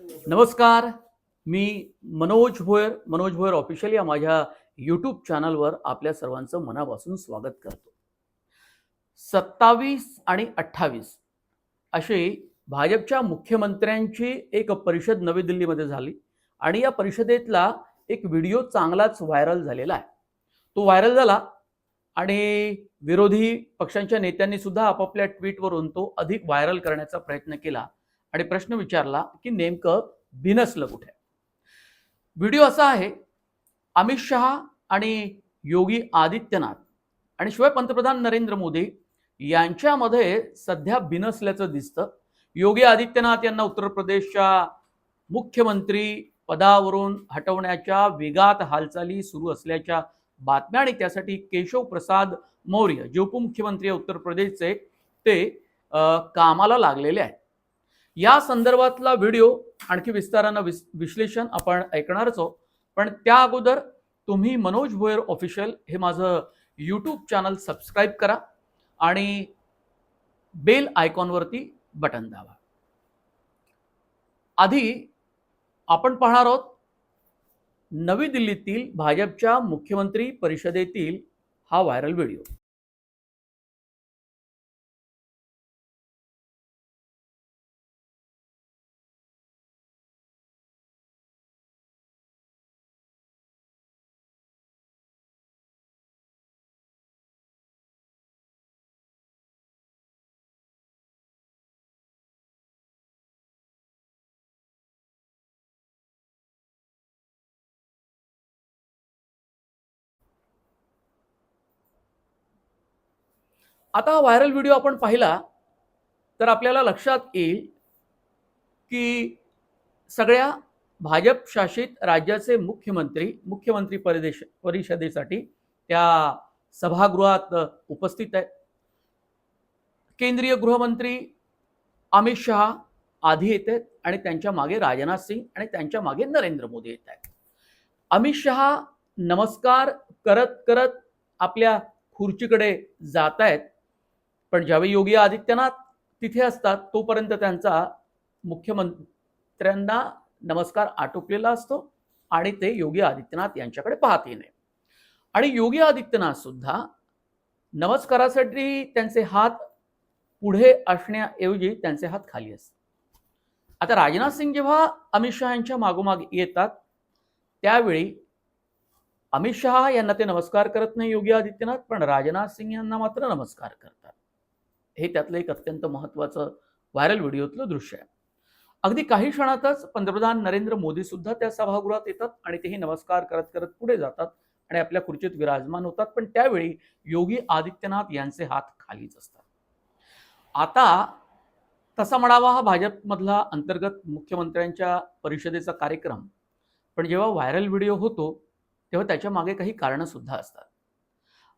नमस्कार. मी मनोज भोयर मनोज भोयर ऑफिशियल या माझ्या यूट्यूब चॅनलवर आपल्या सर्वांचं मनापासून स्वागत करतो. सत्तावीस आणि अठ्ठावीस अशी भाजपच्या मुख्यमंत्र्यांची एक परिषद नवी दिल्लीमध्ये झाली आणि या परिषदेतला एक व्हिडिओ चांगलाच व्हायरल झालेला आहे. तो व्हायरल झाला आणि विरोधी पक्षांच्या नेत्यांनी सुद्धा आपापल्या ट्विटवरून तो अधिक व्हायरल करण्याचा प्रयत्न केला. आणि प्रश्न विचारला की नेमकं बिनसलं कुठे? व्हिडिओ असा आहे अमित शहा आणि योगी आदित्यनाथ आणि शिवाय पंतप्रधान नरेंद्र मोदी यांच्यामध्ये सध्या बिनसल्याचं दिसतं. योगी आदित्यनाथ यांना उत्तर प्रदेशच्या मुख्यमंत्री पदावरून हटवण्याच्या वेगात हालचाली सुरू असल्याच्या बातम्या आणि त्यासाठी केशव प्रसाद मौर्य जे उपमुख्यमंत्री आहे उत्तर प्रदेशचे ते कामाला लागलेले आहेत. या संदर्भातला व्हिडिओ आणखी विस्तारानं विस विश्लेषण आपण ऐकणारच आहोत. पण त्या अगोदर तुम्ही मनोज भोयर ऑफिशियल हे माझं यूट्यूब चॅनल सबस्क्राईब करा आणि बेल आयकॉनवरती बटन दाबा. आधी आपण पाहणार आहोत नवी दिल्लीतील भाजपच्या मुख्यमंत्री परिषदेतील हा व्हायरल व्हिडिओ आता हा व्हायरल व्हिडिओ आपण पाहिला तर आपल्याला लक्षात येईल की सगळ्या भाजप शासित राज्याचे मुख्यमंत्री मुख्यमंत्री परिदेश परिषदेसाठी त्या सभागृहात उपस्थित आहेत. केंद्रीय गृहमंत्री अमित शहा आधी येत आहेत आणि त्यांच्या मागे राजनाथ सिंग आणि त्यांच्या मागे नरेंद्र मोदी येत आहेत. अमित शहा नमस्कार करत करत आपल्या खुर्चीकडे जात आहेत. पण ज्यावेळी योगी आदित्यनाथ तिथे असतात तोपर्यंत त्यांचा मुख्यमंत्र्यांना नमस्कार आटोपलेला असतो आणि ते योगी आदित्यनाथ यांच्याकडे पाहतही नाही. आणि योगी आदित्यनाथ सुद्धा नमस्कारासाठी त्यांचे हात पुढे असण्याऐवजी त्यांचे हात खाली असतात. आता राजनाथ सिंग जेव्हा अमित शहा यांच्या मागोमाग येतात त्यावेळी अमित शहा यांना ते नमस्कार करत नाही योगी आदित्यनाथ पण राजनाथ सिंग यांना मात्र नमस्कार करतात. हे त्यातलं एक अत्यंत महत्त्वाचं व्हायरल व्हिडिओतलं दृश्य आहे. अगदी काही क्षणातच पंतप्रधान नरेंद्र मोदी सुद्धा त्या सभागृहात येतात आणि तेही नमस्कार करत करत पुढे जातात आणि आपल्या खुर्चीत विराजमान होतात. पण त्यावेळी योगी आदित्यनाथ यांचे हात खालीच असतात. आता तसा म्हणावा हा भाजपमधला अंतर्गत मुख्यमंत्र्यांच्या परिषदेचा कार्यक्रम. पण जेव्हा व्हायरल व्हिडिओ होतो तेव्हा त्याच्यामागे काही कारणं सुद्धा असतात.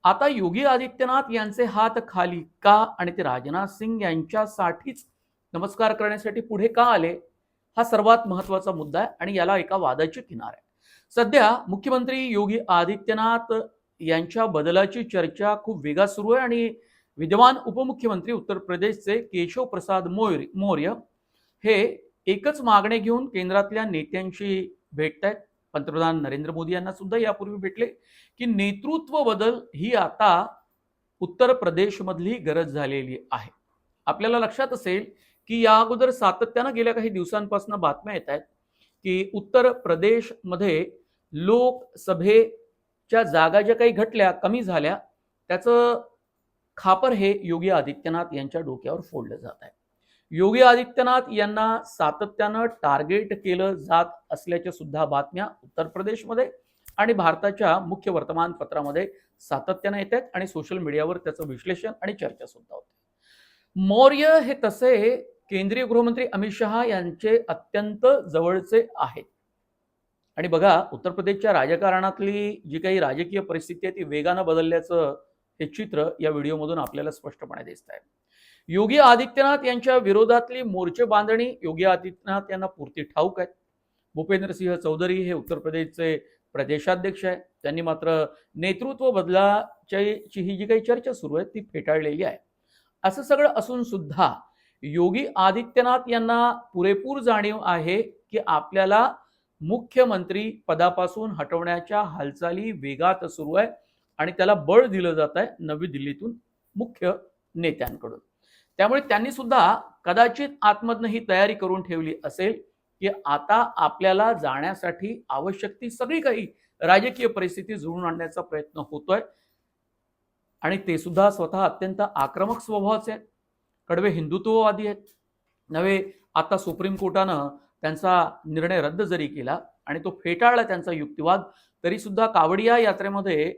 आता योगी आदित्यनाथ यांचे हात खाली का? आणि ते राजनाथ सिंग यांच्यासाठीच नमस्कार करण्यासाठी पुढे का आले? हा सर्वात महत्त्वाचा मुद्दा आहे आणि याला एका वादाची किनार आहे. सध्या मुख्यमंत्री योगी आदित्यनाथ यांच्या बदलाची चर्चा खूप वेगात सुरू आहे आणि विद्यमान उपमुख्यमंत्री उत्तर प्रदेशचे केशव प्रसाद मौर्य मौर्य हे एकच मागणे घेऊन केंद्रातल्या नेत्यांशी भेटत आहेत पंतप्रधान नरेंद्र मोदी यांना सुद्धा यापूर्वी भेटले की नेतृत्व बदल ही आता उत्तर प्रदेशमधली गरज झालेली आहे. आपल्याला लक्षात असेल की या अगोदर सातत्यानं गेल्या काही दिवसांपासून बातम्या येत आहेत की उत्तर प्रदेशमध्ये लोकसभेच्या जागा ज्या काही घटल्या कमी झाल्या त्याचं खापर हे योगी आदित्यनाथ यांच्या डोक्यावर फोडलं जात आहे. योगी आदित्यनाथ यांना सातत्यानं टार्गेट केलं जात असल्याच्या सुद्धा बातम्या उत्तर प्रदेशमध्ये आणि भारताच्या मुख्य वर्तमानपत्रामध्ये सातत्यानं येत आहेत आणि सोशल मीडियावर त्याचं विश्लेषण आणि चर्चा सुद्धा होते. मौर्य हे तसे केंद्रीय गृहमंत्री अमित शहा यांचे अत्यंत जवळचे आहेत. आणि बघा उत्तर प्रदेशच्या राजकारणातली जी काही राजकीय परिस्थिती आहे ती वेगानं बदलल्याचं हे चित्र या व्हिडिओमधून आपल्याला स्पष्टपणे दिसत आहे योगी आदित्यनाथ यांच्या विरोधातली मोर्चे बांधणी योगी आदित्यनाथ यांना पुरती ठाऊक आहेत भूपेंद्रसिंह चौधरी हे उत्तर प्रदेशचे प्रदेशाध्यक्ष आहे. त्यांनी मात्र नेतृत्व बदलाची ही जी काही चर्चा सुरू आहे ती फेटाळलेली आहे. असं सगळं असून सुद्धा योगी आदित्यनाथ यांना पुरेपूर जाणीव आहे की आपल्याला मुख्यमंत्री पदापासून हटवण्याच्या हालचाली वेगात सुरू आहे आणि त्याला बळ दिलं जात आहे नवी दिल्लीतून मुख्य नेत्यांकडून. त्यामुळे त्यांनी सुद्धा कदाचित आतमधनं ही तयारी करून ठेवली असेल की आता आपल्याला जाण्यासाठी आवश्यक ती सगळी काही राजकीय परिस्थिती जुळून आणण्याचा प्रयत्न होतोय. आणि ते सुद्धा स्वतः अत्यंत आक्रमक स्वभावाचे आहेत. कडवे हिंदुत्ववादी आहेत. नव्हे आता सुप्रीम कोर्टानं त्यांचा निर्णय रद्द जरी केला आणि तो फेटाळला त्यांचा युक्तिवाद तरी सुद्धा कावडिया यात्रेमध्ये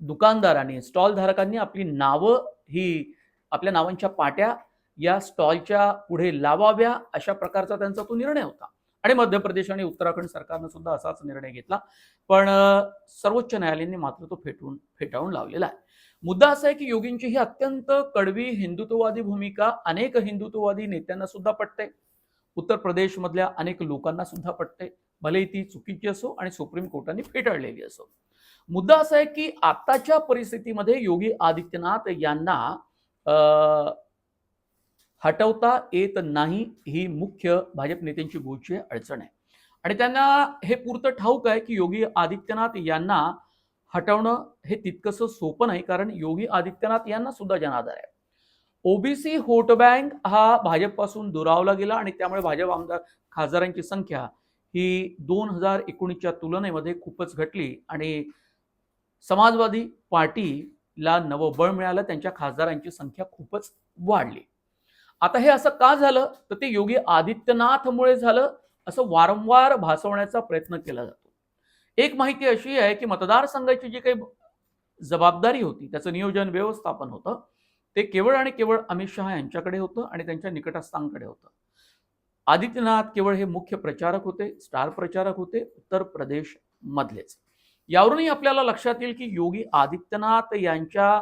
दुकानदारांनी स्टॉलधारकांनी आपली नावं ही आपल्या नावांच्या पाट्या या स्टॉलच्या पुढे लावाव्या अशा प्रकारचा त्यांचा तो निर्णय होता. आणि मध्य प्रदेश आणि उत्तराखंड सरकारनं सुद्धा असाच निर्णय घेतला. पण सर्वोच्च न्यायालयाने मात्र तो फेटून फेटाळून लावलेला आहे. मुद्दा असा आहे की योगींची ही अत्यंत कडवी हिंदुत्ववादी भूमिका अनेक हिंदुत्ववादी नेत्यांना सुद्धा पटते. उत्तर प्रदेशमधल्या अनेक लोकांना सुद्धा पटते. भले ती चुकीची असो आणि सुप्रीम कोर्टाने फेटाळलेली असो. मुद्दा असा आहे की आताच्या परिस्थितीमध्ये योगी आदित्यनाथ यांना हटवता येत नाही ही मुख्य भाजप नेत्यांची गोची अडचण आहे. आणि त्यांना हे पुरतं ठाऊक आहे की योगी आदित्यनाथ यांना हटवणं हे तितकंसं सोपं नाही कारण योगी आदित्यनाथ यांना सुद्धा जनाधार आहे. ओबीसी होट बँक हा भाजपपासून दुरावला गेला आणि त्यामुळे भाजप आमदार खासदारांची संख्या ही दोन हजार एकोणीसच्या तुलनेमध्ये खूपच घटली. आणि समाजवादी पार्टी ला नवं बळ मिळालं त्यांच्या खासदारांची संख्या खूपच वाढली. आता हे असं का झालं? तर ते योगी आदित्यनाथमुळे झालं असं वारंवार भासवण्याचा प्रयत्न केला जातो. एक माहिती अशी आहे की मतदारसंघाची जी काही जबाबदारी होती त्याचं नियोजन व्यवस्थापन होतं. ते केवळ आणि केवळ अमित शहा यांच्याकडे होतं आणि त्यांच्या निकटस्थांकडे होतं. आदित्यनाथ केवळ हे मुख्य प्रचारक होते स्टार प्रचारक होते उत्तर प्रदेश मधलेच यावरूनही आपल्याला लक्षात येईल की योगी आदित्यनाथ यांच्या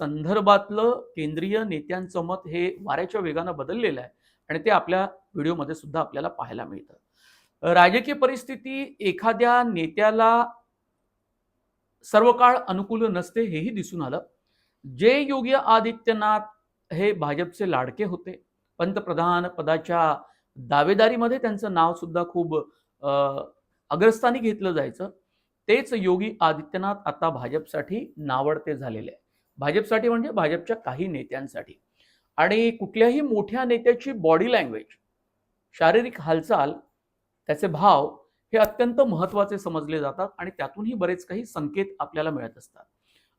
संदर्भातलं केंद्रीय नेत्यांचं मत हे वाऱ्याच्या वेगानं बदललेलं आहे. आणि ते आपल्या व्हिडिओमध्ये सुद्धा आपल्याला पाहायला मिळतं. राजकीय परिस्थिती एखाद्या नेत्याला सर्व काळ अनुकूल नसते हेही दिसून आलं. जे योगी आदित्यनाथ हे भाजपचे लाडके होते पंतप्रधान पदाच्या दावेदारीमध्ये त्यांचं नाव सुद्धा खूप अग्रस्थानी घेतलं जायचं. तेच योगी आदित्यनाथ आता भाजपसाठी नावडते झालेले आहे भाजपसाठी म्हणजे भाजपच्या काही नेत्यांसाठी. आणि कुठल्याही मोठ्या नेत्याची बॉडी लँग्वेज शारीरिक हालचाल त्याचे भाव हे अत्यंत महत्त्वाचे समजले जातात आणि त्यातूनही बरेच काही संकेत आपल्याला मिळत असतात.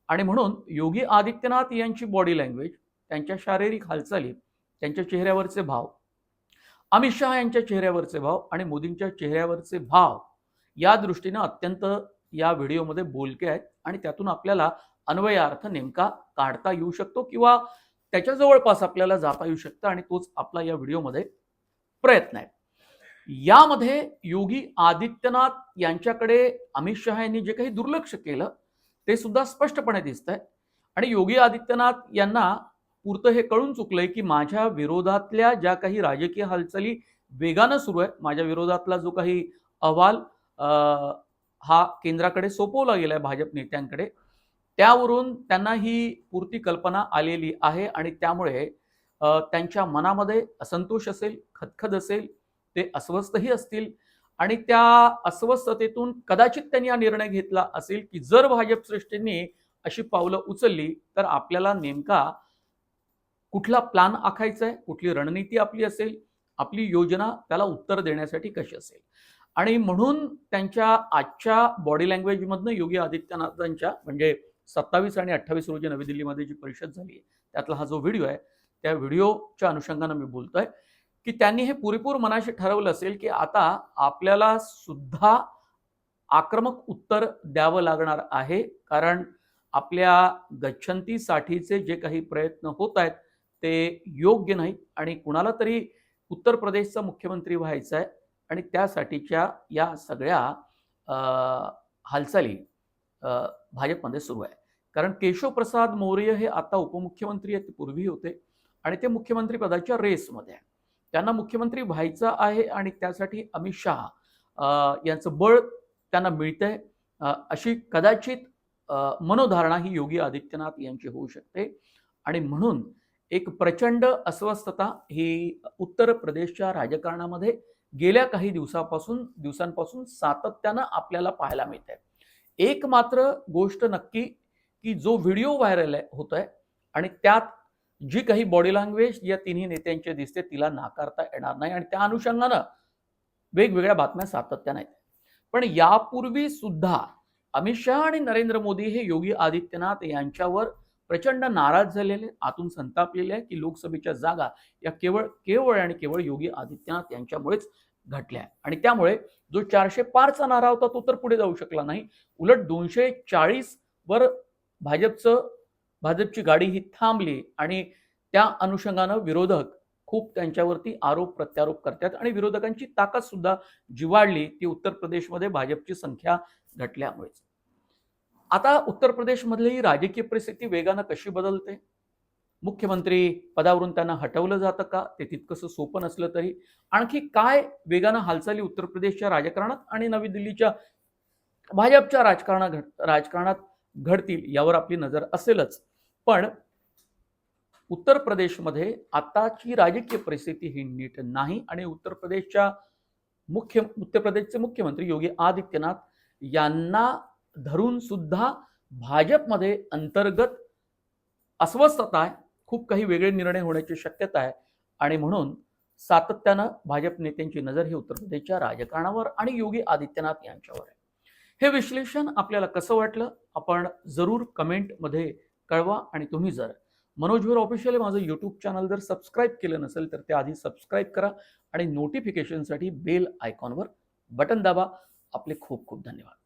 आणि म्हणून योगी आदित्यनाथ यांची बॉडी लँग्वेज त्यांच्या शारीरिक हालचाली त्यांच्या चेहऱ्यावरचे भाव अमित शहा यांच्या चेहऱ्यावरचे भाव आणि मोदींच्या चेहऱ्यावरचे भाव या दृष्टीनं अत्यंत या व्हिडिओमध्ये बोलके आहेत आणि त्यातून आपल्याला अन्वयार्थ नेमका काढता येऊ शकतो किंवा त्याच्या जवळपास आपल्याला जाता येऊ शकतं आणि तोच आपला या व्हिडिओमध्ये प्रयत्न आहे. यामध्ये योगी आदित्यनाथ यांच्याकडे अमित शहा यांनी जे काही दुर्लक्ष केलं ते सुद्धा स्पष्टपणे दिसत आहे आणि योगी आदित्यनाथ यांना पुरतं हे कळून चुकलंय की माझ्या विरोधातल्या ज्या काही राजकीय हालचाली वेगानं सुरू आहेत माझ्या विरोधातला जो काही अहवाल अं, हा केंद्राकडे सोपवला गेलाय भाजप नेत्यांकडे. त्यावरून त्यांना ही पुरती कल्पना आलेली आहे आणि त्यामुळे त्यांच्या मनामध्ये असंतोष असेल खदखद असेल ते अस्वस्थही असतील आणि त्या अस्वस्थतेतून कदाचित त्यांनी हा निर्णय घेतला असेल की जर भाजप श्रेष्ठींनी अशी पावलं उचलली तर आपल्याला नेमका कुठला प्लान आखायचा आहे कुठली रणनीती आपली असेल आपली योजना त्याला उत्तर देण्यासाठी कशी असेल. आणि म्हणून त्यांच्या आजच्या बॉडी लँग्वेजमधनं योगी आदित्यनाथांच्या म्हणजे सत्तावीस आणि अठ्ठावीस रोजी नवी दिल्लीमध्ये जी परिषद झाली आहे त्यातला हा जो व्हिडिओ आहे त्या व्हिडिओच्या अनुषंगानं मी बोलतोय की त्यांनी हे पुरेपूर मनाशी ठरवलं असेल की आता आपल्याला सुद्धा आक्रमक उत्तर द्यावं लागणार आहे कारण आपल्या गच्छंतीसाठीचे जे काही प्रयत्न होत आहेत ते योग्य नाहीत आणि कुणाला तरी उत्तर प्रदेशचा मुख्यमंत्री व्हायचा आहे आणि त्यासाठीच्या या सगळ्या हालचाली भाजपमध्ये सुरू आहे. कारण केशवप्रसाद मौर्य हे आता उपमुख्यमंत्री आहेत ते पूर्वी होते. आणि ते मुख्यमंत्री पदाच्या रेसमध्ये आहे. त्यांना मुख्यमंत्री व्हायचं आहे आणि त्यासाठी अमित शहा यांचं बळ त्यांना मिळतंय. आहे अशी कदाचित मनोधारणा ही योगी आदित्यनाथ यांची होऊ शकते. आणि म्हणून एक प्रचंड अस्वस्थता ही उत्तर प्रदेशच्या राजकारणामध्ये गेल्या काही दिवसापासून दिवसांपासून सातत्यानं आपल्याला पाहायला मिळते एक मात्र गोष्ट नक्की की जो व्हिडिओ व्हायरल होतोय आणि त्यात जी काही बॉडी लँग्वेज या तिन्ही नेत्यांची दिसते तिला नाकारता येणार नाही आणि त्या अनुषंगानं वेगवेगळ्या बातम्या सातत्यानं आहेत. पण यापूर्वी सुद्धा अमित शहा आणि नरेंद्र मोदी हे योगी आदित्यनाथ यांच्यावर प्रचंड नाराज झालेले आतून संतापलेले आहे की लोकसभेच्या जागा या केवळ केवळ आणि केवळ योगी आदित्यनाथ यांच्यामुळेच घटल्या आणि त्यामुळे जो चारशे पारचा नारा होता तो तर पुढे जाऊ शकला नाही. उलट दोनशे चाळीस वर भाजपचं भाजपची गाडी ही थांबली आणि त्या अनुषंगानं विरोधक खूप त्यांच्यावरती आरोप प्रत्यारोप करतात आणि विरोधकांची ताकद सुद्धा जी वाढली ती उत्तर प्रदेशमध्ये भाजपची संख्या घटल्यामुळेच. आता उत्तर प्रदेशमधली ही राजकीय परिस्थिती वेगानं कशी बदलते? मुख्यमंत्री पदावरून त्यांना हटवलं जातं का? ते तितकंसं सोपं नसलं तरी. आणखी काय वेगानं हालचाली उत्तर प्रदेशच्या राजकारणात आणि नवी दिल्लीच्या भाजपच्या राजकारणात राजकारणात घडतील यावर आपली नजर असेलच. पण उत्तर प्रदेशमध्ये आताची राजकीय परिस्थिती ही नीट नाही आणि उत्तर प्रदेशच्या मुख्य उत्तर प्रदेशचे मुख्यमंत्री योगी आदित्यनाथ यांना धरून सुद्धा भाजपमध्ये अंतर्गत अस्वस्थता आहे. खूप काही वेगळे निर्णय होण्याची शक्यता आहे. आणि म्हणून सातत्यानं भाजप नेत्यांची नजर ही उत्तर प्रदेशच्या राजकारणावर आणि योगी आदित्यनाथ यांच्यावर आहे. हे विश्लेषण आपल्याला कसं वाटलं? आपण जरूर कमेंटमध्ये कळवा आणि तुम्ही जर मनोजवर ऑफिशियल माझं यूट्यूब चॅनल जर सबस्क्राईब केलं नसेल तर त्याआधी सबस्क्राईब करा आणि नोटिफिकेशनसाठी बेल आयकॉनवर बटन दाबा. आपले खूप खूप धन्यवाद.